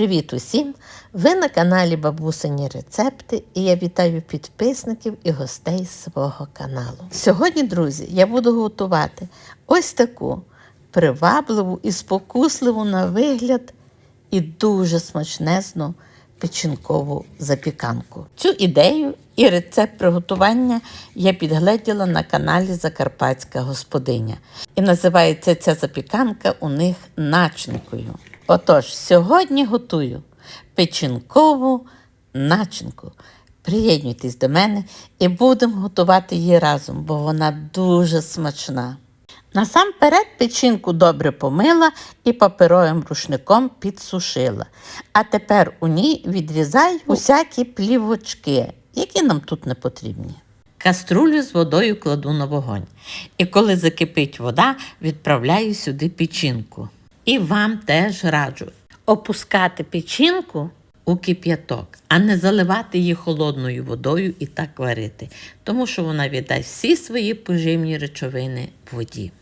Привіт усім! Ви на каналі Бабусині Рецепти і я вітаю підписників і гостей свого каналу. Сьогодні, друзі, я буду готувати ось таку привабливу і спокусливу на вигляд і дуже смачнезну печінкову запіканку. Цю ідею і рецепт приготування я підгледіла на каналі Закарпатська господиня. І називається ця запіканка у них начинкою. Отож, сьогодні готую печінкову начинку. Приєднуйтесь до мене і будемо готувати її разом, бо вона дуже смачна. Насамперед печінку добре помила і паперовим рушником підсушила. А тепер у ній відрізаю усякі плівочки, які нам тут не потрібні. Каструлю з водою кладу на вогонь. І коли закипить вода, відправляю сюди печінку. І вам теж раджу опускати печінку у кип'яток, а не заливати її холодною водою і так варити, тому що вона віддасть всі свої поживні речовини в воді.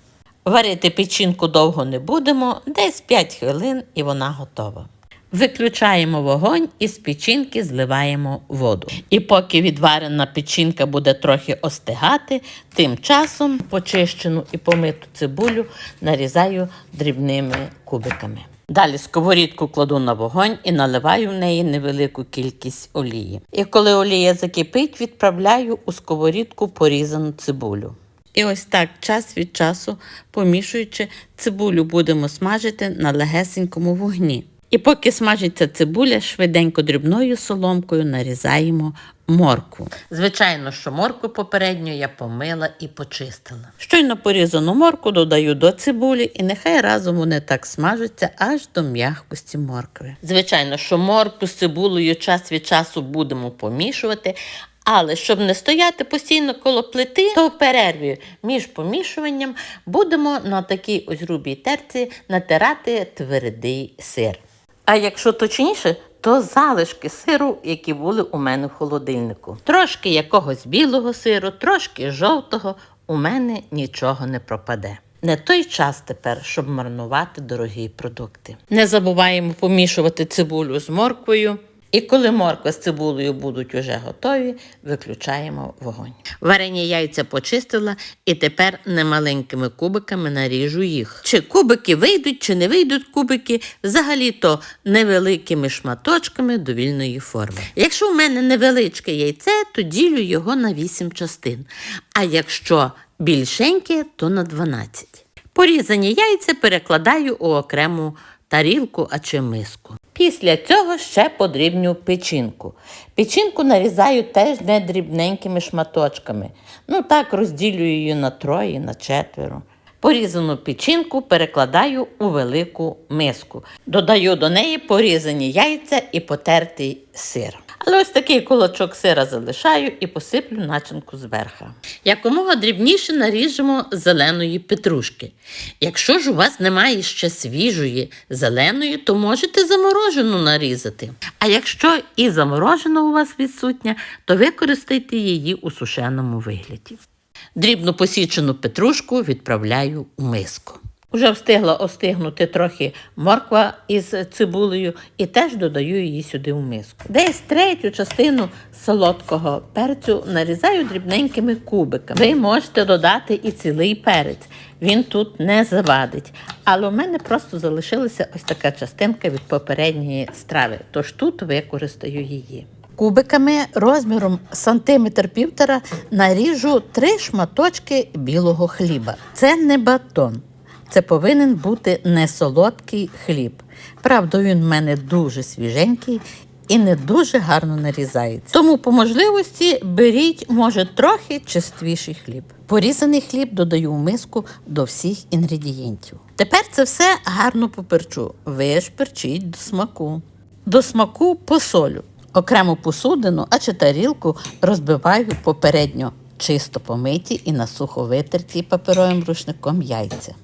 Варити печінку довго не будемо, десь 5 хвилин і вона готова. Виключаємо вогонь і з печінки зливаємо воду. І поки відварена печінка буде трохи остигати, тим часом почищену і помиту цибулю нарізаю дрібними кубиками. Далі сковорідку кладу на вогонь і наливаю в неї невелику кількість олії. І коли олія закипить, відправляю у сковорідку порізану цибулю. І ось так час від часу, помішуючи, цибулю будемо смажити на легесенькому вогні. І поки смажиться цибуля, швиденько дрібною соломкою нарізаємо моркву. Звичайно, що моркву попередньо я помила і почистила. Щойно порізану моркву додаю до цибулі, і нехай разом вони так смажаться аж до м'якості моркви. Звичайно, що моркву з цибулею час від часу будемо помішувати. Але щоб не стояти постійно коло плити, то в перерві між помішуванням будемо на такій ось грубій терці натирати твердий сир. А якщо точніше, то залишки сиру, які були у мене в холодильнику. Трошки якогось білого сиру, трошки жовтого, у мене нічого не пропаде. Не той час тепер, щоб марнувати дорогі продукти. Не забуваємо помішувати цибулю з морквою. І коли морква з цибулею будуть уже готові, виключаємо вогонь. Варені яйця почистила і тепер немаленькими кубиками наріжу їх. Чи кубики вийдуть, чи не вийдуть кубики, взагалі-то невеликими шматочками довільної форми. Якщо в мене невеличке яйце, то ділю його на 8 частин. А якщо більшеньке, то на 12. Порізані яйця перекладаю у окрему тарілку а чи миску. Після цього ще подрібню печінку. Печінку нарізаю теж не дрібненькими шматочками. Ну так розділюю її на троє, на четверо. Порізану печінку перекладаю у велику миску. Додаю до неї порізані яйця і потертий сир. Але ось такий кулачок сира залишаю і посиплю начинку зверха. Якомога дрібніше наріжемо зеленої петрушки. Якщо ж у вас немає ще свіжої зеленої, то можете заморожену нарізати. А якщо і заморожена у вас відсутня, то використайте її у сушеному вигляді. Дрібно посічену петрушку відправляю у миску. Уже встигла остигнути трохи морква із цибулею і теж додаю її сюди в миску. Десь третю частину солодкого перцю нарізаю дрібненькими кубиками. Ви можете додати і цілий перець, він тут не завадить. Але у мене просто залишилася ось така частинка від попередньої страви, тож тут використаю її. Кубиками розміром сантиметр півтора наріжу три шматочки білого хліба. Це не батон. Це повинен бути не солодкий хліб. Правда, він в мене дуже свіженький і не дуже гарно нарізається. Тому, по можливості, беріть, може, трохи чистіший хліб. Порізаний хліб додаю в миску до всіх інгредієнтів. Тепер це все гарно поперчу. Ви ж перчіть до смаку. До смаку посолю. Окрему посудину, а чи тарілку розбиваю попередньо чисто помиті і на сухо витерті паперовим рушником яйця.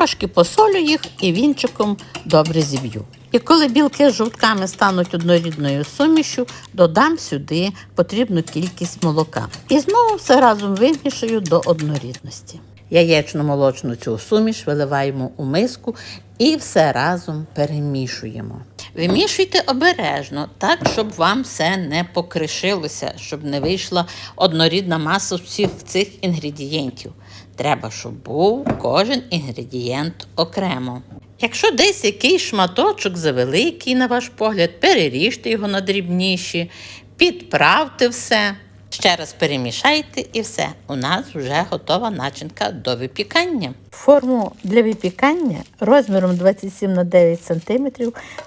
Трошки посолю їх і вінчиком добре зіб'ю. І коли білки з жовтками стануть однорідною сумішю, додам сюди потрібну кількість молока. І знову все разом вимішую до однорідності. Яєчно-молочну цю суміш виливаємо у миску і все разом перемішуємо. Вимішуйте обережно, так, щоб вам все не покришилося, щоб не вийшла однорідна маса всіх цих інгредієнтів. Треба, щоб був кожен інгредієнт окремо. Якщо десь якийсь шматочок завеликий, на ваш погляд, переріжте його на дрібніші, підправте все. Ще раз перемішайте і все. У нас вже готова начинка до випікання. Форму для випікання розміром 27 на 9 см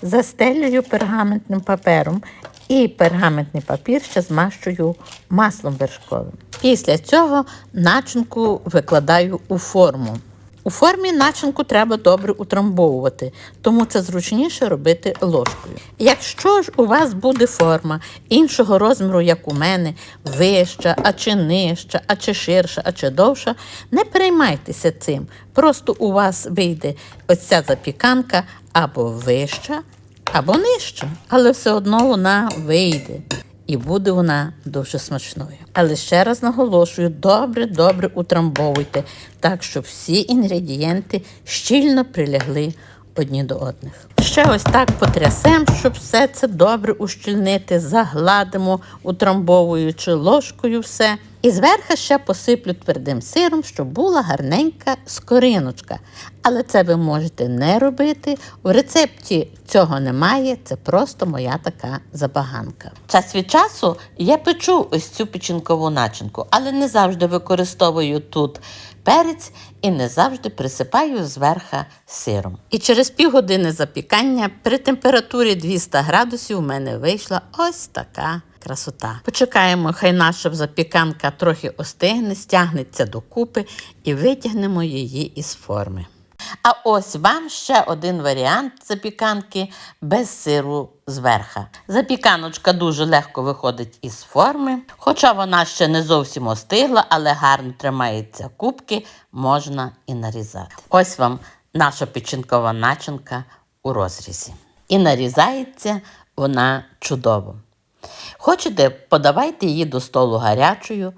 застелюю пергаментним папером і пергаментний папір ще змащую маслом вершковим. Після цього начинку викладаю у форму. У формі начинку треба добре утрамбовувати, тому це зручніше робити ложкою. Якщо ж у вас буде форма іншого розміру, як у мене, вища, а чи нижча, а чи ширша, а чи довша, не переймайтеся цим. Просто у вас вийде ось ця запіканка або вища, або нижча, але все одно вона вийде. І буде вона дуже смачною. Але ще раз наголошую: добре-добре утрамбовуйте, так, щоб всі інгредієнти щільно прилягли одні до одних. Ще ось так потрясемо, щоб все це добре ущільнити, загладимо, утрамбовуючи ложкою все. І зверху ще посиплю твердим сиром, щоб була гарненька скориночка. Але це ви можете не робити. У рецепті цього немає, це просто моя така забаганка. Час від часу я печу ось цю печінкову начинку, але не завжди використовую тут перець і не завжди присипаю зверха сиром. І через півгодини запікання при температурі 200 градусів у мене вийшла ось така красота. Почекаємо, хай наша запіканка трохи остигне, стягнеться докупи і витягнемо її із форми. А ось вам ще один варіант запіканки без сиру зверха. Запіканочка дуже легко виходить із форми, хоча вона ще не зовсім остигла, але гарно тримається кубки, можна і нарізати. Ось вам наша печінкова начинка у розрізі. І нарізається вона чудово. Хочете, подавайте її до столу гарячою,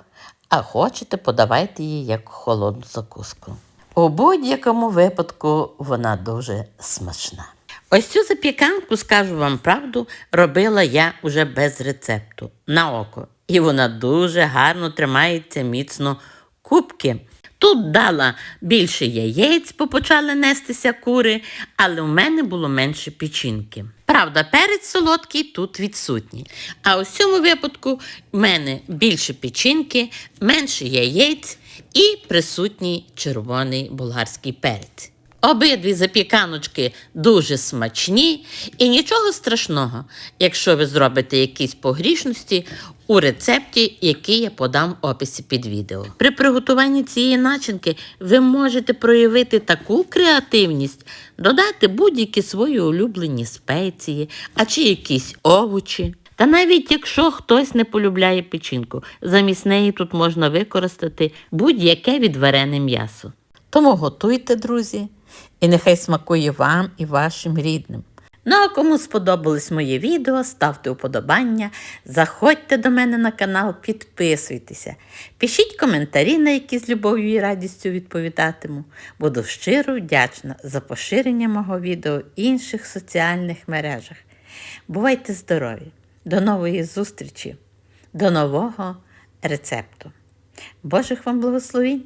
а хочете, подавайте її як холодну закуску. У будь-якому випадку вона дуже смачна. Ось цю запіканку, скажу вам правду, робила я уже без рецепту на око. І вона дуже гарно тримається міцно кубки. Тут дала більше яєць, бо почали нестися кури, але у мене було менше печінки. Правда, перець солодкий тут відсутній. А у цьому випадку в мене більше печінки, менше яєць і присутній червоний болгарський перець. Обидві запіканочки дуже смачні і нічого страшного, якщо ви зробите якісь погрішності у рецепті, який я подам в описі під відео. При приготуванні цієї начинки ви можете проявити таку креативність, додати будь-які свої улюблені спеції, а чи якісь овочі. Та навіть якщо хтось не полюбляє печінку, замість неї тут можна використати будь-яке відварене м'ясо. Тому готуйте, друзі, і нехай смакує вам і вашим рідним. Ну а кому сподобалось моє відео, ставте вподобання, заходьте до мене на канал, підписуйтеся, пишіть коментарі, на які з любов'ю і радістю відповідатиму. Буду щиро вдячна за поширення мого відео в інших соціальних мережах. Бувайте здорові! До нової зустрічі, до нового рецепту. Божих вам благословінь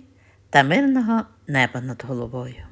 та мирного неба над головою.